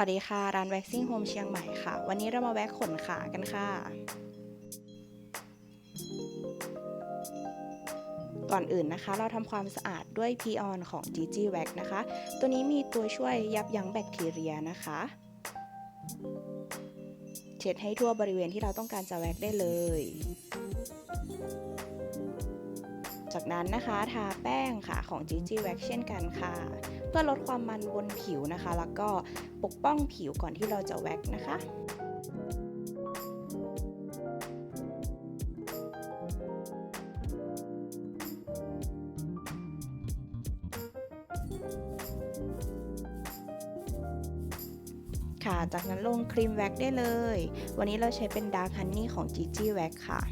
วัสดีค่ะ ร้านแว็กซิ่งโฮมเชียงใหม่ค่ะ วันนี้เรามาแว็กขนขากันค่ะ ก่อนอื่นนะคะ เราทำความสะอาดด้วยพีออนของ GG Wax นะคะ ตัวนี้มีตัวช่วยยับยั้งแบคทีเรียนะคะ เช็ดให้ทั่วบริเวณที่เราต้องการจะแว็กได้เลย จากนั้นนะคะทาแป้งค่ะของ GG Wax เช่นกันค่ะ เพื่อลดความมันบนผิวนะคะ แล้วก็ปกป้องผิวก่อนที่เราจะแว็กนะคะค่ะ จากนั้นลงครีมแว็กได้เลย วันนี้เราใช้เป็นดาร์คฮันนี่ของ GG Wax ค่ะ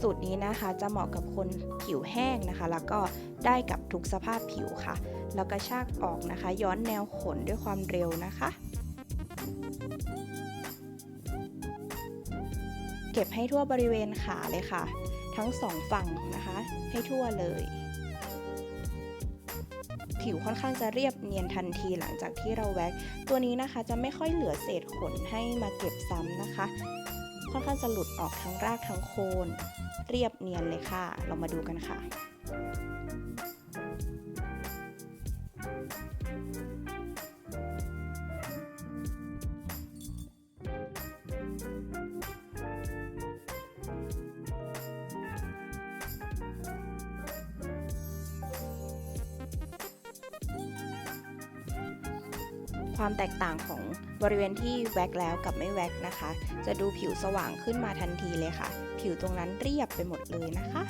สูตรนี้นะคะจะเหมาะกับคนผิวแห้งนะคะ แล้วก็ได้กับทุกสภาพผิวค่ะ แล้วก็ชากออกนะคะ ย้อนแนวขนด้วยความเร็วนะคะ เก็บให้ทั่วบริเวณขาเลยค่ะ ทั้งสองฝั่งนะคะ ให้ทั่วเลยผิวค่อนข้างจะเรียบเนียนทันทีหลังจากที่เราแว็ก ตัวนี้นะคะจะไม่ค่อยเหลือเศษขนให้มาเก็บซ้ำนะคะ ค่อนข้างจะหลุดออกทั้งรากทั้งโคน เรียบเนียนเลยค่ะ เรามาดูกันค่ะ ความแตกต่างของบริเวณที่แว็กแล้วกับไม่แว็กนะคะ จะดูผิวสว่างขึ้นมาทันทีเลยค่ะ ผิวตรงนั้นเรียบไปหมดเลยนะคะ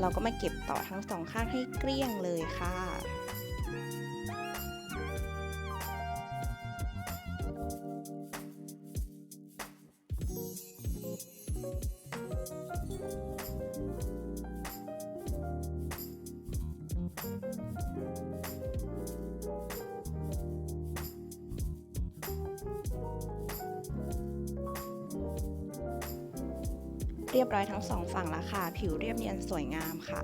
เราก็มาเก็บต่อทั้งสองข้างให้เกลี้ยงเลยค่ะ เรียบร้อยทั้งสองฝั่งแล้วค่ะ ผิวเรียบเนียนสวยงามค่ะ